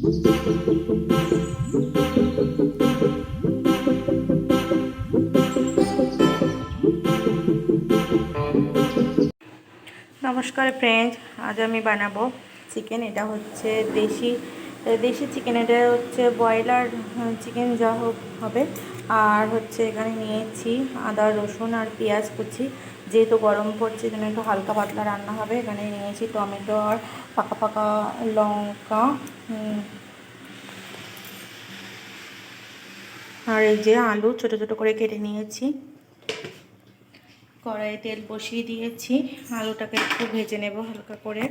নমস্কার ফ্রেন্ড আজ আমি বানাবো চিকেন এটা হচ্ছে দেশি দেশি চিকেন এটা হচ্ছে ব্রয়লার চিকেন যা হবে। আর হচ্ছে এখানে নিয়েছি আদা, রসুন আর পেঁয়াজ কুচি। যেহেতু গরম পড়ছে জন্য একটু হালকা পাতলা রান্না হবে। এখানে নিয়েছি টমেটো আর পাকা পাকা লঙ্কা। আর এই যে আলু ছোট ছোট করে কেটে নিয়েছি। কড়াইয়ে তেল বসিয়ে দিয়েছি। আলুটাকে একটু ভেজে নেব হালকা করে।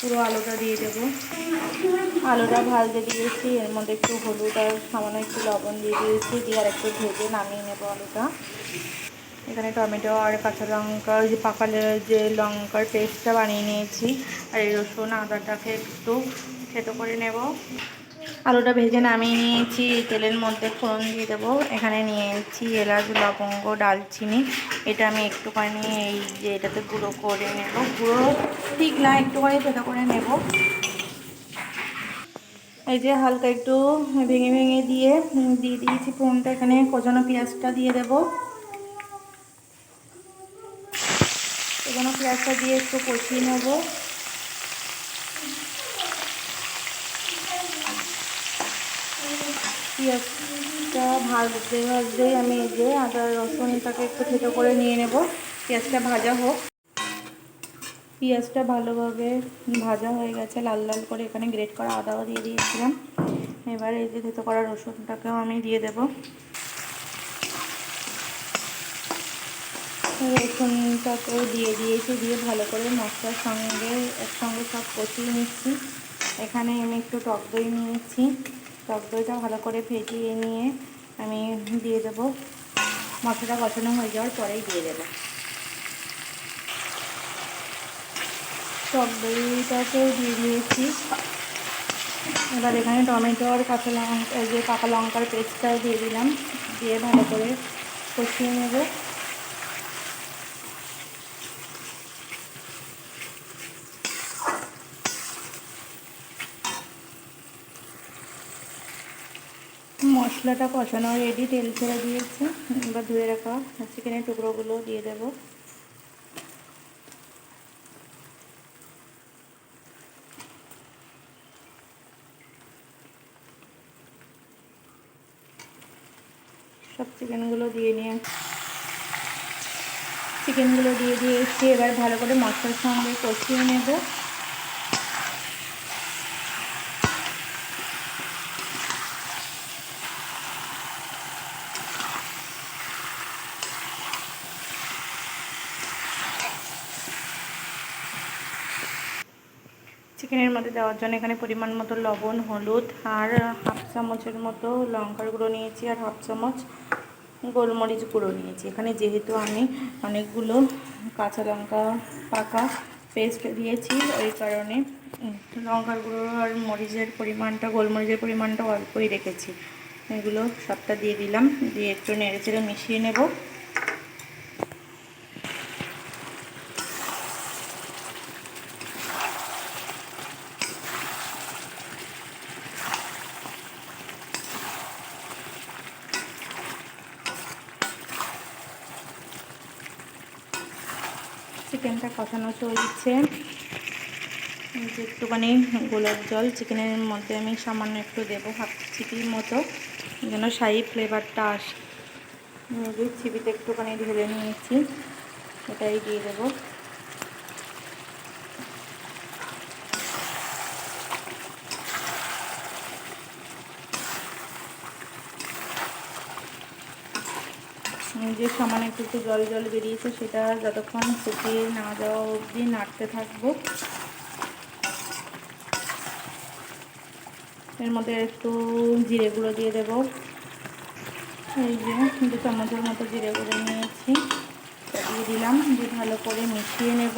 পুরো আলুটা দিয়ে দেবো। আলুটা ভাজতে দিয়েছি, এর মধ্যে একটু হলুদ আর সামান্য একটু লবণ দিয়ে দিয়েছি, দিয়ে আর একটু ভেজে নামিয়ে নেব আলুটা। এখানে টমেটো আর কাঁচা লঙ্কা যে পাকালের যে লঙ্কার পেস্টটা বানিয়ে নিয়েছি, আর এই রসুন, আদাটাকে একটু থেতো করে নেব। আলুটা ভেজে নামিয়ে নিয়েছি। তেলের মধ্যে ফোড়ন দিয়ে দেবো। এখানে নিয়েছি এলাচ, লবঙ্গ, ডালচিনি। এটা আমি একটুখানি এই যে এটাতে গুঁড়ো করে নেব। গুঁড়ো ঠিক না, একটুখানি থেতো করে নেব। এই যে হালকা একটু ভেঙে ভেঙে দিয়ে দিয়ে দিয়েছি ফোড়নটা। এখানে কোচানো পেঁয়াজটা দিয়ে দেবো। এখানে পেঁয়াজটা দিয়ে একটু কষিয়ে নেব। পেঁয়াজটা ভাজতে ভাজতেই আমি যে আদা রসুনটাকে একটু থেতো করে নিয়ে নেব। পেঁয়াজটা ভাজা হোক। পেঁয়াজটা ভালোভাবে ভাজা হয়ে গেছে, লাল লাল করে এখানে গ্রেট করা আদাও দিয়ে দিয়েছিলাম। এবার এই যে থেতো করা রসুনটাকেও আমি দিয়ে দেবো। রসুনটাকেও দিয়ে দিয়েছি, দিয়ে ভালো করে মশলার সঙ্গে একসঙ্গে সব কষিয়ে নিচ্ছি। এখানে আমি একটু টক দই নিয়েছি। টক দইটা ভালো করে ফেটিয়ে নিয়ে আমি দিয়ে দেবো। মশলাটা কষানো হয়ে যাওয়ার পরেই দিয়ে দেবো। টক দইটাকেও দিয়ে দিয়েছি। এবার এখানে টমেটো আর কাঁচা লঙ্কা যে পাকা লঙ্কার পেস্টটাও দিয়ে দিলাম। দিয়ে ভালো করে কষিয়ে নেব। মশলাটা কষানো রেডি তেল ছেড়ে দিয়েছে। এবার ধুয়ে রাখা চিকেনের টুকরোগুলো দিয়ে দেব। সব চিকেনগুলো দিয়ে নিয়ে চিকেনগুলো দিয়ে দিয়েছি। এবার ভালো করে মশলার সঙ্গে কষিয়ে নেব। চিকেনের মধ্যে দেওয়ার জন্য এখানে পরিমাণ মতো লবণ, হলুদ আর হাফ চামচের মতো লঙ্কার গুঁড়ো নিয়েছি আর হাফ চামচ গোলমরিচ গুঁড়ো নিয়েছি। এখানে যেহেতু আমি অনেকগুলো কাঁচা লঙ্কা পাকা পেস্ট দিয়েছি, ওই কারণে লঙ্কার গুঁড়ো আর মরিচের পরিমাণটা, গোলমরিচের পরিমাণটা অল্পই রেখেছি। এগুলো সবটা দিয়ে দিলাম, দিয়ে একটু নেড়ে চেড়ে মিশিয়ে নেব। চিকেনটা কষানো চলছে একটুখানি গোলাপ জল, চিকেনের মধ্যে আমি সামান্য একটু দেবো হাফ চিপির মতো। যেন শাহি ফ্লেভারটা আসে চিপিতে একটুখানি ঢেলে নিয়েছি। এটাই দিয়ে দেবো। যে সামান্য একটু একটু জল জল বেরিয়েছে, সেটা যতক্ষণ শুকিয়ে না যাওয়া অবধি নাড়তে থাকব। এর মধ্যে একটু জিরে গুঁড়ো দিয়ে দেবো। এই যে দু চামচের মতো জিরে গুঁড়ো নিয়েছি। দিয়ে দিলাম, দিয়ে ভালো করে মিশিয়ে নেব।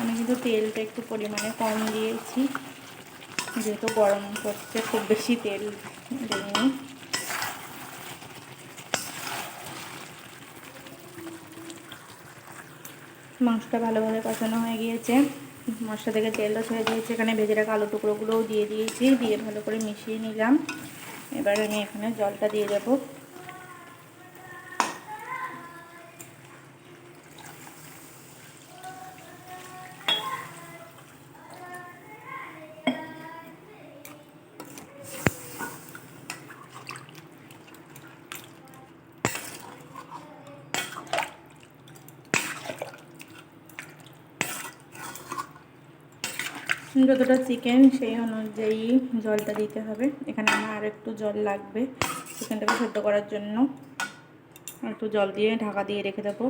আমি কিন্তু তেলটা একটু পরিমাণে কম দিয়েছি। যেহেতু গরম করছে খুব বেশি তেল দিইনি। মাংসটা ভালোভাবে কষানো হয়ে গিয়েছে। মশলা থেকে তেলটা ছেড়ে দিয়েছি, এখানে ভেজে রাখা আলু টুকরোগুলোও দিয়ে দিয়েছি, দিয়ে ভালো করে মিশিয়ে নিলাম। এবার আমি এখানে জলটা দিয়ে দেবো। যতটা চিকেন, সেই অনুযায়ী জলটা দিতে হবে। এখানে আমার আর একটু জল লাগবে চিকেনটাকে সেদ্ধ করার জন্য। একটু জল দিয়ে ঢাকা দিয়ে রেখে দেবো।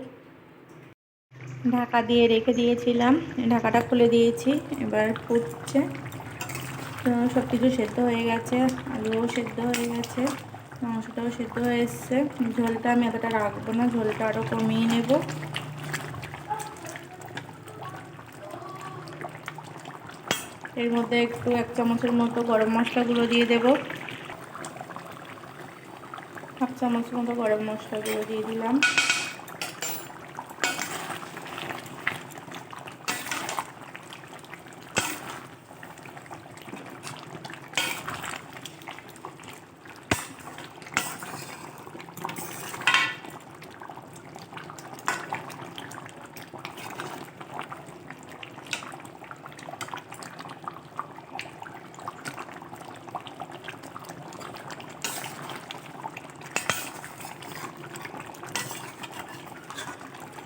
ঢাকা দিয়ে রেখে দিয়েছিলাম। ঢাকাটা খুলে দিয়েছি। এবার ফুটছে। সব কিছু সেদ্ধ হয়ে গেছে। আলুও সেদ্ধ হয়ে গেছে। মাংসটাও সেদ্ধ হয়ে এসছে। ঝোলটা আমি এতটা রাখব না। ঝোলটা আরও কমিয়ে নেব। এর মধ্যে একটু এক চামচের মতো গরম মশলাগুলো দিয়ে দেব। হাফ চামচের মতো গরম মশলাগুলো দিয়ে দিলাম।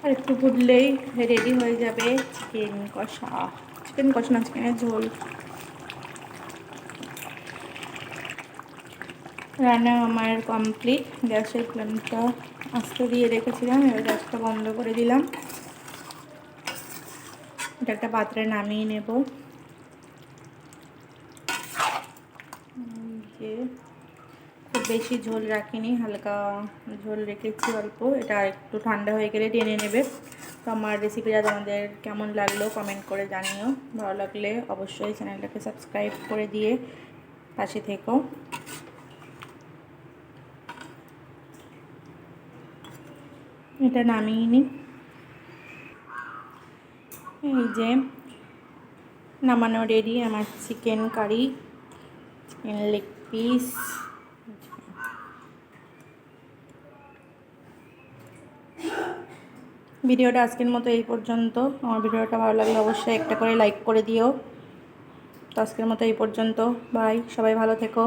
আর একটু ফুটলেই রেডি হয়ে যাবে চিকেন কষা। চিকেন কষা না চিকেনের ঝোল। রান্না আমার কমপ্লিট গ্যাসের ফ্লেমটা আস্তে দিয়ে রেখেছিলাম, এবার গ্যাসটা বন্ধ করে দিলাম। এটা একটা পাত্রে নামিয়ে নেব যে খুব বেশি ঝোল রাখিনি, হালকা ঝোল রেখেছি অল্প। এটা একটু ঠান্ডা হয়ে গেলে টেনে নেবে। তো আমার রেসিপিটা তোমাদের কেমন লাগল কমেন্ট করে জানিও। ভালো লাগলে অবশ্যই চ্যানেলটাকে সাবস্ক্রাইব করে দিয়ে পাশে থেকো। এটা নামিয়ে নিই এই যে নামানো রেডি আমার chicken curry chicken leg piece ভিডিওটা আজকের মতো এই পর্যন্ত। আমার ভিডিওটা ভালো লাগলে অবশ্যই একটা করে লাইক করে দিও। তো আজকের মতো এই পর্যন্ত। বাই সবাই ভালো থেকো।